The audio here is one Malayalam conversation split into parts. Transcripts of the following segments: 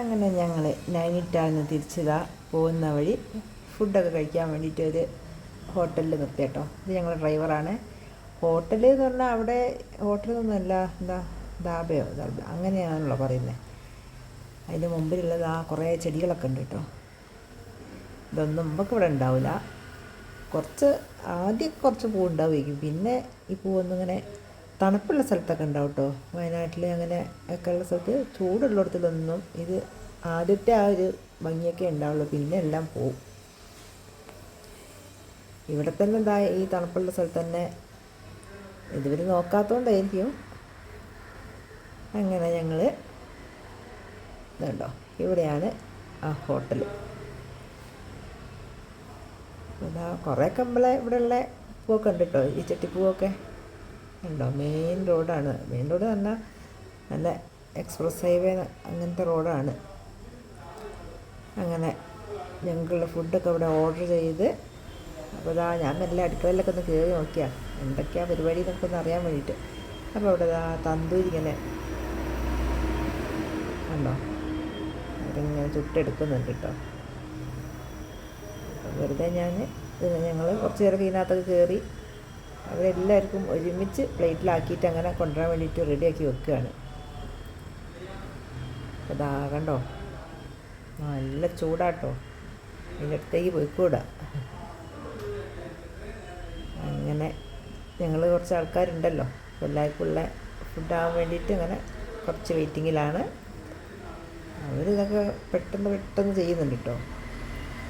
അങ്ങനെ ഞങ്ങൾ നൈനിറ്റാളിൽ നിന്ന് തിരിച്ചതാ പോകുന്ന വഴി. ഫുഡൊക്കെ കഴിക്കാൻ വേണ്ടിയിട്ട് ഒരു ഹോട്ടലിൽ നിർത്തി കേട്ടോ. ഇത് ഞങ്ങളുടെ ഡ്രൈവറാണ്. ഹോട്ടൽ എന്ന് പറഞ്ഞാൽ അവിടെ ഹോട്ടലൊന്നുമല്ല എന്താ ദാബയോ? ദാബ അങ്ങനെയാണല്ലോ പറയുന്നത് അതിന്റെ മുമ്പിലുള്ളത് ആ കുറേ ചെടികളൊക്കെ ഉണ്ട് കേട്ടോ. ഇതൊന്നും നമുക്ക് ഇവിടെ ഉണ്ടാവില്ല. കുറച്ച് ആദ്യം കുറച്ച് പൂ ഉണ്ടാവുമായിരിക്കും പിന്നെ ഈ പൂവൊന്നും ഇങ്ങനെ തണുപ്പുള്ള സ്ഥലത്തൊക്കെ ഉണ്ടാവും കേട്ടോ വയനാട്ടിൽ അങ്ങനെ ഒക്കെ ഉള്ള സ്ഥലത്ത് ചൂടുള്ളിടത്തിലൊന്നും ഇത് ആദ്യത്തെ ആ ഒരു ഭംഗിയൊക്കെ ഉണ്ടാവുള്ളൂ. പിന്നെ എല്ലാം പോവും. ഇവിടെ തന്നെ എന്താ ഈ തണുപ്പുള്ള സ്ഥലത്ത് തന്നെ ഇതുവർ നോക്കാത്തതുകൊണ്ടായിരിക്കും അങ്ങനെ ഞങ്ങൾ ഇതുണ്ടോ ഇവിടെയാണ് ആ ഹോട്ടൽ ഇതാ കുറേ കമ്പളെ ഇവിടെയുള്ള പൂവൊക്കെ ഉണ്ട് കേട്ടോ ഈ ചെട്ടിപ്പൂവൊക്കെ. ഉണ്ടോ? മെയിൻ റോഡാണ് മെയിൻ റോഡ് പറഞ്ഞാൽ നല്ല എക്സ്പ്രസ് ഹൈവേ അങ്ങനത്തെ റോഡാണ് അങ്ങനെ ഞങ്ങൾക്കുള്ള ഫുഡൊക്കെ ഇവിടെ ഓർഡർ ചെയ്ത് അപ്പോൾ ഇതാ ഞാൻ നല്ല അടുക്കളയിലൊക്കെ ഒന്ന് കയറി നോക്കിയാൽ എന്തൊക്കെയാണ് പരിപാടി എന്നൊക്കെ ഒന്ന് അറിയാൻ വേണ്ടിയിട്ട്. അപ്പോൾ അവിടെ ഇതാ തന്തൂരി ഇങ്ങനെ ഉണ്ടോ അവരിങ്ങനെ ചുട്ടെടുക്കുന്നുണ്ട് കേട്ടോ. വെറുതെ ഞാൻ ഞങ്ങൾ കുറച്ച് നേരം ഇതിനകത്തൊക്കെ കയറി അവരെല്ലാവർക്കും ഒരുമിച്ച് പ്ലേറ്റിലാക്കിയിട്ട് അങ്ങനെ കൊണ്ടുവരാൻ വേണ്ടിയിട്ട് റെഡിയാക്കി വെക്കുകയാണ്. അതാ കണ്ടോ? നല്ല ചൂടാട്ടോ. അതിന്റെ അടുത്തേക്ക് പോയിക്കൂടാ. അങ്ങനെ ഞങ്ങൾ കുറച്ച് ആൾക്കാരുണ്ടല്ലോ. എല്ലാവർക്കുള്ള ഫുഡാകാൻ വേണ്ടിയിട്ട് അങ്ങനെ കുറച്ച് വെയിറ്റിങ്ങിലാണ് അവരിതൊക്കെ പെട്ടെന്ന് പെട്ടെന്ന് ചെയ്യുന്നുണ്ട് കേട്ടോ.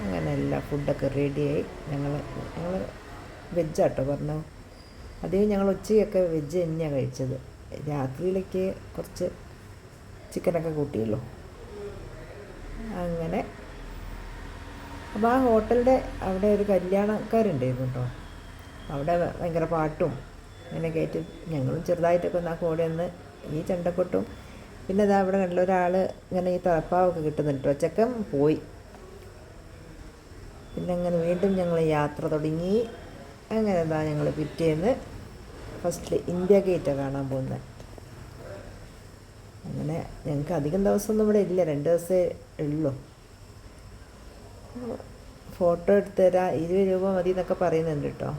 അങ്ങനെ എല്ലാ ഫുഡൊക്കെ റെഡിയായി ഞങ്ങൾ ഞങ്ങൾ ആട്ടോ പറഞ്ഞു അധികം ഞങ്ങൾ ഉച്ചയൊക്കെ വെജ് തന്നെയാണ് കഴിച്ചത്. രാത്രിയിലേക്ക് കുറച്ച് ചിക്കനൊക്കെ കൂട്ടിയല്ലോ അങ്ങനെ. അപ്പോൾ ആ ഹോട്ടലിന്റെ അവിടെ ഒരു കല്യാണക്കാരുണ്ടായിരുന്നു കേട്ടോ. അവിടെ ഭയങ്കര പാട്ടും അങ്ങനെ കയറ്റി ഞങ്ങളും ചെറുതായിട്ടൊക്കെ ഒന്ന് ആ കൂടെ ഒന്ന് ഈ ചെണ്ടക്കൊട്ടും. പിന്നെ അതാ അവിടെ കണ്ടുള്ള ഒരാൾ ഇങ്ങനെ ഈ തലപ്പാവൊക്കെ കിട്ടുന്നുണ്ട് കേട്ടോ. ചെക്കൻ പോയി. പിന്നെ അങ്ങനെ വീണ്ടും ഞങ്ങൾ യാത്ര തുടങ്ങി. അങ്ങനെ എന്താ ഞങ്ങൾ പിറ്റേന്ന് ഫസ്റ്റിൽ ഇന്ത്യ ഗേറ്റ് കാണാൻ പോകുന്നത് അങ്ങനെ ഞങ്ങൾക്ക് അധികം ദിവസമൊന്നും ഇവിടെ ഇല്ല രണ്ട് ദിവസമേ ഉള്ളൂ. ഫോട്ടോ എടുത്ത് തരാം ഇരുപത് രൂപ മതി എന്നൊക്കെ പറയുന്നുണ്ട് കേട്ടോ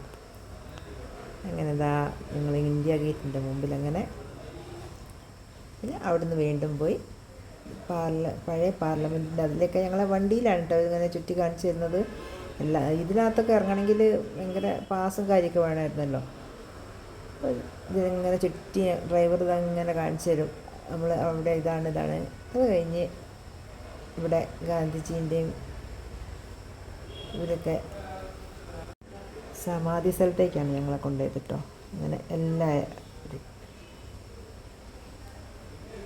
അങ്ങനെ ഇതാ ഞങ്ങൾ ഇന്ത്യ ഗേറ്റിന്റെ മുമ്പിൽ അങ്ങനെ പിന്നെ അവിടുന്ന് വീണ്ടും പോയി പാർല പഴയ പാർലമെന്റിന്റെ അതിലൊക്കെ ഞങ്ങളെ വണ്ടിയിലാണ് കേട്ടോ ഇങ്ങനെ ചുറ്റി കാണിച്ചു തരുന്നത് എല്ലാ ഇതിനകത്തൊക്കെ ഇറങ്ങണമെങ്കിൽ ഭയങ്കര പാസും കാര്യമൊക്കെ വേണമായിരുന്നല്ലോ. ഇതിങ്ങനെ ചുറ്റി ഡ്രൈവർ ഇതങ്ങനെ കാണിച്ചു തരും. നമ്മൾ അവിടെ ഇതാണ് ഇതാണ്. അത് കഴിഞ്ഞ് ഇവിടെ ഗാന്ധിജീന്റെയും ഇവരൊക്കെ സമാധി സ്ഥലത്തേക്കാണ് ഞങ്ങളെ കൊണ്ടുപോയത് അങ്ങനെ എല്ലാ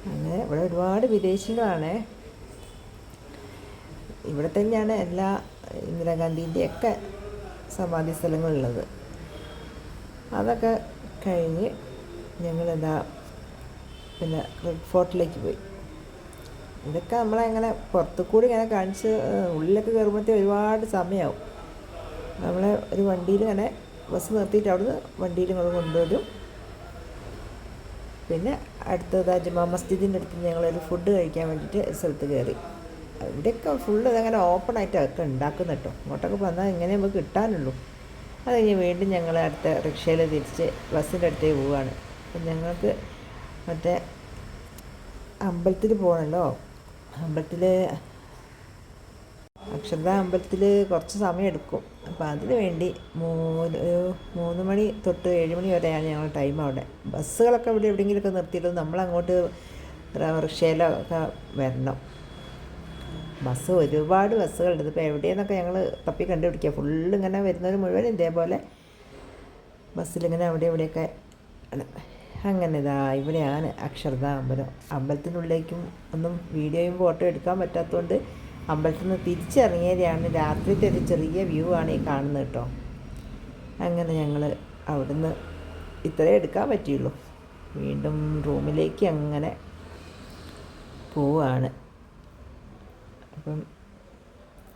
അങ്ങനെ ഇവിടെ ഒരുപാട് വിദേശികളാണ്. ഇവിടെ തന്നെയാണ് എല്ലാ ഇന്ദിരാഗാന്ധീന്റെ ഒക്കെ സമാധി സ്ഥലങ്ങളുള്ളത് അതൊക്കെ കഴിഞ്ഞ് ഞങ്ങളെന്താ പിന്നെ റെഡ് ഫോർട്ടിലേക്ക് പോയി. ഇതൊക്കെ നമ്മളെ അങ്ങനെ പുറത്തു കൂടി ഇങ്ങനെ കാണിച്ച് ഉള്ളിലൊക്കെ കയറുമ്പോഴത്തേ ഒരുപാട് സമയമാവും നമ്മളെ ഒരു വണ്ടിയിൽ ഇങ്ങനെ ബസ് നിർത്തിയിട്ട് അവിടുന്ന് വണ്ടിയിൽ ഇങ്ങോട്ട് കൊണ്ടുവരും. പിന്നെ അടുത്തത് ജുമാ മസ്ജിദിന്റെ അടുത്ത് ഞങ്ങളൊരു ഫുഡ് കഴിക്കാൻ വേണ്ടിയിട്ട് സ്ഥലത്ത് കയറി. ഇവിടെയൊക്കെ ഫുള്ള് ഇതങ്ങനെ ഓപ്പൺ ആയിട്ടൊക്കെ ഉണ്ടാക്കുന്ന കേട്ടോ. ഇങ്ങോട്ടൊക്കെ വന്നാൽ ഇങ്ങനെ നമുക്ക് കിട്ടാനുള്ളൂ. അത് കഴിഞ്ഞ് വീണ്ടും ഞങ്ങൾ അടുത്ത റിക്ഷയിൽ തിരിച്ച് ബസ്സിന്റെ അടുത്തേക്ക് പോവുകയാണ്. അപ്പം ഞങ്ങൾക്ക് മറ്റേ അമ്പലത്തിൽ പോകണമല്ലോ. അമ്പലത്തിൽ അക്ഷരത അമ്പലത്തിൽ കുറച്ച് സമയം എടുക്കും. അപ്പോൾ അതിന് വേണ്ടി മൂന്ന് ഒരു മൂന്ന് മണി തൊട്ട് ഏഴ് മണി വരെയാണ് ഞങ്ങൾ ടൈം അവിടെ. ബസ്സുകളൊക്കെ ഇവിടെ എവിടെയെങ്കിലുമൊക്കെ നിർത്തിയിട്ട് നമ്മളങ്ങോട്ട് റിക്ഷയിലൊക്കെ വരണം. ബസ് ഒരുപാട് ബസ്സുകളുണ്ട്. ഇതിപ്പോൾ എവിടെയെന്നൊക്കെ ഞങ്ങൾ തപ്പി കണ്ടുപിടിക്കുക. ഫുള്ള് ഇങ്ങനെ വരുന്നവർ മുഴുവൻ ഇതേപോലെ ബസ്സിലിങ്ങനെ അവിടെ ഇവിടെയൊക്കെ അങ്ങനെ ഇതാ ഇവിടെയാണ് അക്ഷരത അമ്പലം. അമ്പലത്തിനുള്ളിലേക്കും ഒന്നും വീഡിയോയും ഫോട്ടോ എടുക്കാൻ പറ്റാത്തതുകൊണ്ട് അമ്പലത്തിൽ നിന്ന് തിരിച്ചിറങ്ങിയതാണ് രാത്രിത്തെ ഒരു ചെറിയ വ്യൂ ആണ് ഈ കാണുന്നത് കേട്ടോ. അങ്ങനെ ഞങ്ങൾ അവിടുന്ന് ഇത്രേ എടുക്കാൻ പറ്റിയുള്ളൂ. വീണ്ടും റൂമിലേക്ക് അങ്ങനെ പോവാണ്. അപ്പം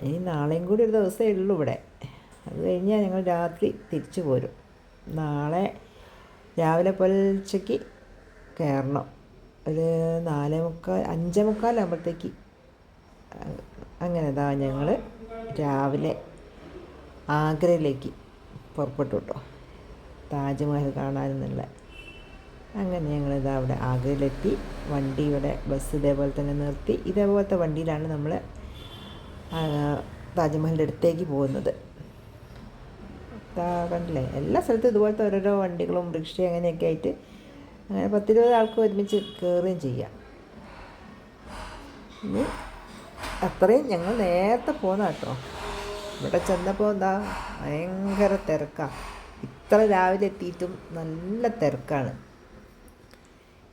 ഇനി നാളെയും കൂടി ഒരു ദിവസമേ ഉള്ളൂ ഇവിടെ. അത് കഴിഞ്ഞാൽ ഞങ്ങൾ രാത്രി തിരിച്ചു പോരും. നാളെ രാവിലെ പുലർച്ചയ്ക്ക് കയറണം. ഒരു നാലേ മുക്കാൽ അഞ്ചേ മുക്കാലാകുമ്പോഴത്തേക്ക് അങ്ങനെ ഇതാ ഞങ്ങൾ രാവിലെ ആഗ്രയിലേക്ക് പുറപ്പെട്ടു കേട്ടോ. താജ്മഹൽ കാണാനെന്നുള്ള. അങ്ങനെ ഞങ്ങളിതാ അവിടെ ആഗ്രയിലെത്തി. വണ്ടി ഇവിടെ ബസ് ഇതേപോലെ തന്നെ നിർത്തി. ഇതേപോലത്തെ വണ്ടിയിലാണ് നമ്മൾ താജ്മഹലിന്റെ അടുത്തേക്ക് പോകുന്നത്. കണ്ടില്ലേ? എല്ലാ സ്ഥലത്തും ഇതുപോലത്തെ ഓരോരോ വണ്ടികളും റിക്ഷ അങ്ങനെയൊക്കെ ആയിട്ട് അങ്ങനെ പത്തിരുപത് ആൾക്ക് ഒരുമിച്ച് കയറുകയും ചെയ്യാം. ഇനി അത്രയും ഞങ്ങൾ നേരത്തെ പോന്ന കേട്ടോ. ഇവിടെ ചെന്നപ്പോൾ എന്താ ഭയങ്കര തിരക്കാണ് ഇത്ര രാവിലെ എത്തിയിട്ടും നല്ല തിരക്കാണ്.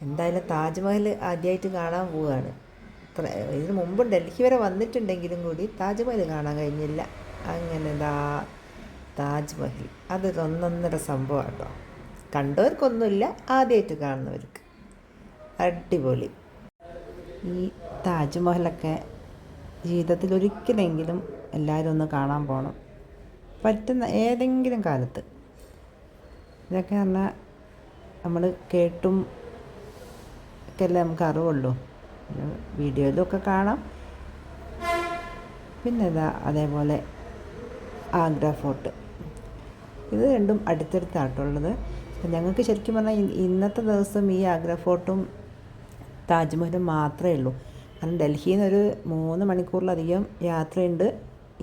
എന്തായാലും താജ്മഹൽ ആദ്യമായിട്ട് കാണാൻ പോവുകയാണ്. ഇതിന് മുമ്പ് ഡൽഹി വരെ വന്നിട്ടുണ്ടെങ്കിലും കൂടി താജ്മഹൽ കാണാൻ കഴിഞ്ഞില്ല. അങ്ങനെ ദാ താജ്മഹൽ. അതൊരു ഒന്നൊന്നര സംഭവം കേട്ടോ കണ്ടവർക്കൊന്നുമില്ല ആദ്യമായിട്ട് കാണുന്നവർക്ക്. അടിപൊളി. ഈ താജ്മഹലൊക്കെ ജീവിതത്തിൽ ഒരിക്കലെങ്കിലും എല്ലാവരും ഒന്ന് കാണാൻ പോകണം പറ്റുന്ന ഏതെങ്കിലും കാലത്ത്. ഇതൊക്കെ പറഞ്ഞാൽ നമ്മൾ കേട്ടും ഒക്കെ അല്ലേ നമുക്ക് അറിവുള്ളൂ. പിന്നെ ഇതൊക്കെ കാണാം. പിന്നെ ഇതാ അതേപോലെ ആഗ്ര ഫോർട്ട്. ഇത് രണ്ടും അടുത്തടുത്താട്ടുള്ളത് ഞങ്ങൾക്ക് ശരിക്കും പറഞ്ഞാൽ ഇന്നത്തെ ദിവസം ഈ ആഗ്ര ഫോർട്ടും താജ്മഹലും മാത്രമേ ഉള്ളൂ. കാരണം ഡൽഹിയിൽ നിന്ന് ഒരു മൂന്ന് മണിക്കൂറിലധികം യാത്രയുണ്ട്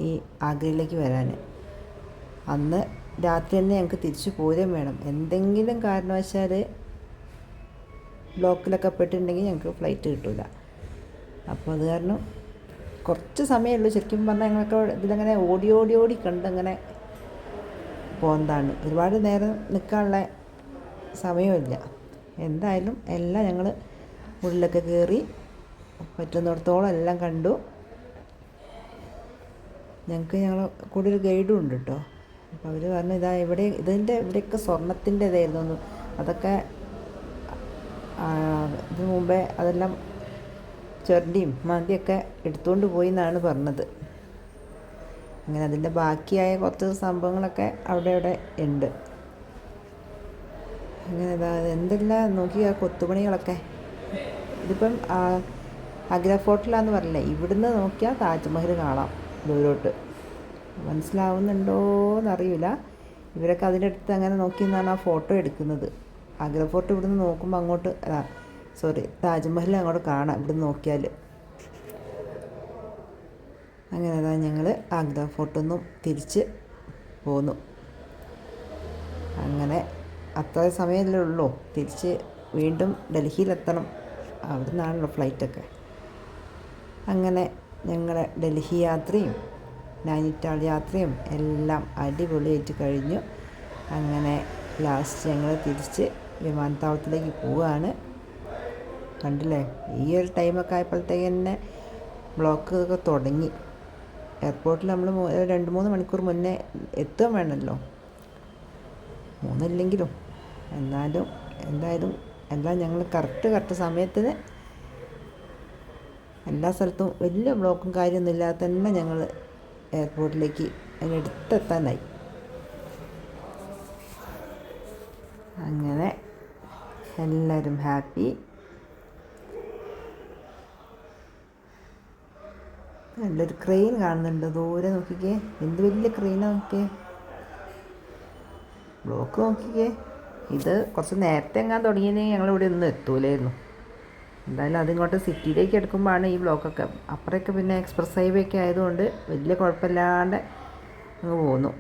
ഈ ആഗ്രയിലേക്ക് വരാൻ അന്ന് രാത്രി തന്നെ ഞങ്ങൾക്ക് തിരിച്ചു പോരുകയും വേണം. എന്തെങ്കിലും കാരണവശാൽ ബ്ലോക്കിലൊക്കെ പെട്ടിട്ടുണ്ടെങ്കിൽ ഞങ്ങൾക്ക് ഫ്ലൈറ്റ് കിട്ടില്ല അപ്പോൾ അത് കാരണം കുറച്ച് സമയമുള്ളൂ. ശരിക്കും പറഞ്ഞാൽ ഞങ്ങൾക്ക് ഇതിലങ്ങനെ ഓടി ഓടി ഓടി കണ്ട് അങ്ങനെ പോകുന്നതാണ് ഒരുപാട് നേരം നിൽക്കാനുള്ള സമയമില്ല. എന്തായാലും എല്ലാം ഞങ്ങൾ ഉള്ളിലൊക്കെ കയറി പറ്റുന്നിടത്തോളം എല്ലാം കണ്ടു. ഞങ്ങൾക്ക് ഞങ്ങൾ കൂടെ ഒരു ഗൈഡും ഉണ്ട് കേട്ടോ. അപ്പോൾ അവർ പറഞ്ഞു ഇതാ ഇവിടെ ഇതിന്റെ ഇവിടെയൊക്കെ സ്വർണത്തിന്റെ ഇതായിരുന്നു അതൊക്കെ ഇതിനു മുമ്പേ അതെല്ലാം ചൊരണ്ടിയും മാന്തിയൊക്കെ എടുത്തുകൊണ്ട് പോയി എന്നാണ് പറഞ്ഞത്. അങ്ങനെ അതിന്റെ ബാക്കിയായ കുറച്ച് സംഭവങ്ങളൊക്കെ അവിടെ അവിടെ ഉണ്ട്. അങ്ങനെ എന്തെല്ലാം നോക്കി ആ കൊത്തുപണികളൊക്കെ? ഇതിപ്പം ആഗ്ര ഫോർട്ടിലാന്ന് പറഞ്ഞില്ലേ? ഇവിടുന്ന് നോക്കിയാൽ താജ്മഹൽ കാണാം ദൂരോട്ട് മനസ്സിലാവുന്നുണ്ടോ എന്നറിയില്ല ഇവരൊക്കെ അതിന്റെ അടുത്ത് അങ്ങനെ നോക്കി ആ ഫോട്ടോ എടുക്കുന്നത്. ആഗ്ര ഫോർട്ട് ഇവിടുന്ന് നോക്കുമ്പോൾ അങ്ങോട്ട് ആ സോറി താജ്മഹൽ അങ്ങോട്ട് കാണാം ഇവിടുന്ന് നോക്കിയാൽ അങ്ങനെ അതാ ഞങ്ങൾ ആഗ്ര ഫോർട്ടിൽ തിരിച്ച് പോന്നു. അങ്ങനെ അത്ര സമയമല്ലേ ഉള്ളൂ തിരിച്ച് വീണ്ടും ഡൽഹിയിലെത്തണം. അവിടെ നിന്നാണല്ലോ ഫ്ലൈറ്റൊക്കെ. അങ്ങനെ ഞങ്ങളുടെ ഡൽഹി യാത്രയും നൈനിറ്റാൾ യാത്രയും എല്ലാം അടിപൊളിയായിട്ട് കഴിഞ്ഞു. അങ്ങനെ ലാസ്റ്റ് ഞങ്ങൾ തിരിച്ച് വിമാനത്താവളത്തിലേക്ക് പോവുകയാണ്. കണ്ടില്ലേ? ഈ ഒരു ടൈമൊക്കെ ആയപ്പോഴത്തേക്ക് തന്നെ ബ്ലോക്ക് ഒക്കെ തുടങ്ങി. എയർപോർട്ടിൽ നമ്മൾ രണ്ട് മൂന്ന് മണിക്കൂർ മുന്നേ എത്തുകയും വേണമല്ലോ. മൂന്നില്ലെങ്കിലും. എന്നാലും എന്തായാലും എല്ലാം ഞങ്ങൾ കറക്റ്റ് കറക്റ്റ് സമയത്തിന് എല്ലാ സ്ഥലത്തും വലിയ ബ്ലോക്കും കാര്യമൊന്നും ഇല്ലാതെ തന്നെ ഞങ്ങൾ എയർപോർട്ടിലേക്ക് അതിനടുത്തെത്താനായി അങ്ങനെ എല്ലാവരും ഹാപ്പി. നല്ലൊരു ക്രെയിൻ കാണുന്നുണ്ട്. ദൂരെ നോക്കിക്കേ. എന്ത് വലിയ ക്രെയിനാണ് നോക്കിയേ? ബ്ലോക്ക് നോക്കിക്കേ. ഇത് കുറച്ച് നേരത്തെ എങ്ങാൻ തുടങ്ങിയെങ്കിൽ ഞങ്ങളിവിടെ ഒന്നും എത്തൂലായിരുന്നു. എന്തായാലും അതിങ്ങോട്ട് സിറ്റിയിലേക്ക് എടുക്കുമ്പോഴാണ് ഈ ബ്ലോക്കൊക്കെ അപ്പുറമൊക്കെ പിന്നെ എക്സ്പ്രസ് ഹൈവേ ഒക്കെ ആയതുകൊണ്ട് വലിയ കുഴപ്പമില്ലാണ്ട് അങ്ങ് പോന്നു.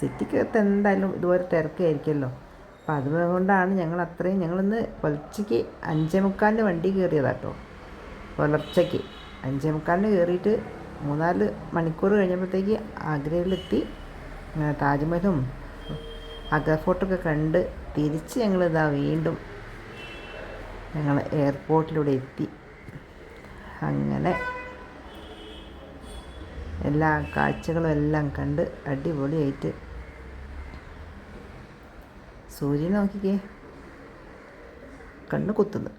സിറ്റിക്കകത്ത് എന്തായാലും ഇതുപോലെ തിരക്കായിരിക്കുമല്ലോ. അപ്പം അതുകൊണ്ടാണ് ഞങ്ങൾ അത്രയും ഞങ്ങളിന്ന് പുലർച്ചയ്ക്ക് അഞ്ചേ മുക്കാലിന് വണ്ടി കയറിയതാട്ടോ പുലർച്ചയ്ക്ക് അഞ്ചേ മുക്കാലിന് കയറിയിട്ട് മൂന്നാൽ മണിക്കൂർ കഴിഞ്ഞപ്പോഴത്തേക്ക് ആഗ്രയിലെത്തി. താജ്മഹലും ആഗ്ര ഫോർട്ടൊക്കെ കണ്ട് തിരിച്ച് ഞങ്ങളിതാ വീണ്ടും ഞങ്ങൾ എയർപോർട്ടിലൂടെ എത്തി. അങ്ങനെ എല്ലാ കാഴ്ചകളും എല്ലാം കണ്ട് അടിപൊളിയായിട്ട് സൂര്യൻ നോക്കിക്കേ. കണ്ണ് കുത്തുന്നു.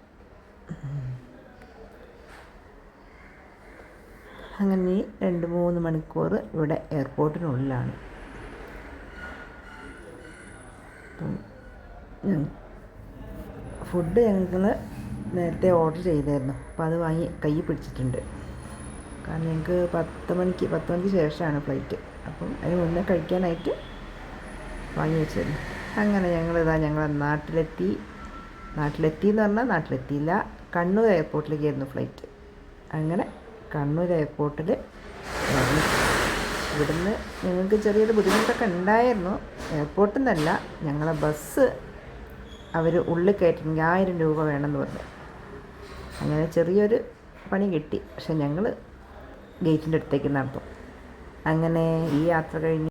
അങ്ങനെ രണ്ട് മൂന്ന് മണിക്കൂർ ഇവിടെ എയർപോർട്ടിനുള്ളിലാണ്. ഫുഡ് ഞങ്ങൾ നേരത്തെ ഓർഡർ ചെയ്തായിരുന്നു. അപ്പോൾ അത് വാങ്ങി കൈ പിടിച്ചിട്ടുണ്ട്. കാരണം ഞങ്ങൾക്ക് പത്ത് മണിക്ക് പത്ത് മണിക്ക് ശേഷമാണ് ഫ്ലൈറ്റ്. അപ്പം അതിന് മുന്നേ കഴിക്കാനായിട്ട് വാങ്ങി വെച്ചിരുന്നു. അങ്ങനെ ഞങ്ങളിതാ ഞങ്ങളെ നാട്ടിലെത്തി. നാട്ടിലെത്തി എന്ന് പറഞ്ഞാൽ നാട്ടിലെത്തിയില്ല. കണ്ണൂർ എയർപോർട്ടിലേക്കായിരുന്നു ഫ്ലൈറ്റ്. അങ്ങനെ കണ്ണൂർ എയർപോർട്ടിൽ ഇവിടുന്ന് ഞങ്ങൾക്ക് ചെറിയൊരു ബുദ്ധിമുട്ടൊക്കെ ഉണ്ടായിരുന്നു. എയർപോർട്ടിൽ നിന്നല്ല ഞങ്ങളെ ബസ് അവർ ഉള്ളിൽ കയറ്റണമെങ്കിൽ ആയിരം രൂപ വേണമെന്ന് പറഞ്ഞു. അങ്ങനെ ചെറിയൊരു പണി കിട്ടി. പക്ഷെ ഞങ്ങൾ ഗേറ്റിന്റെ അടുത്തേക്ക് നടത്തും അങ്ങനെ ഈ യാത്ര കഴിഞ്ഞ്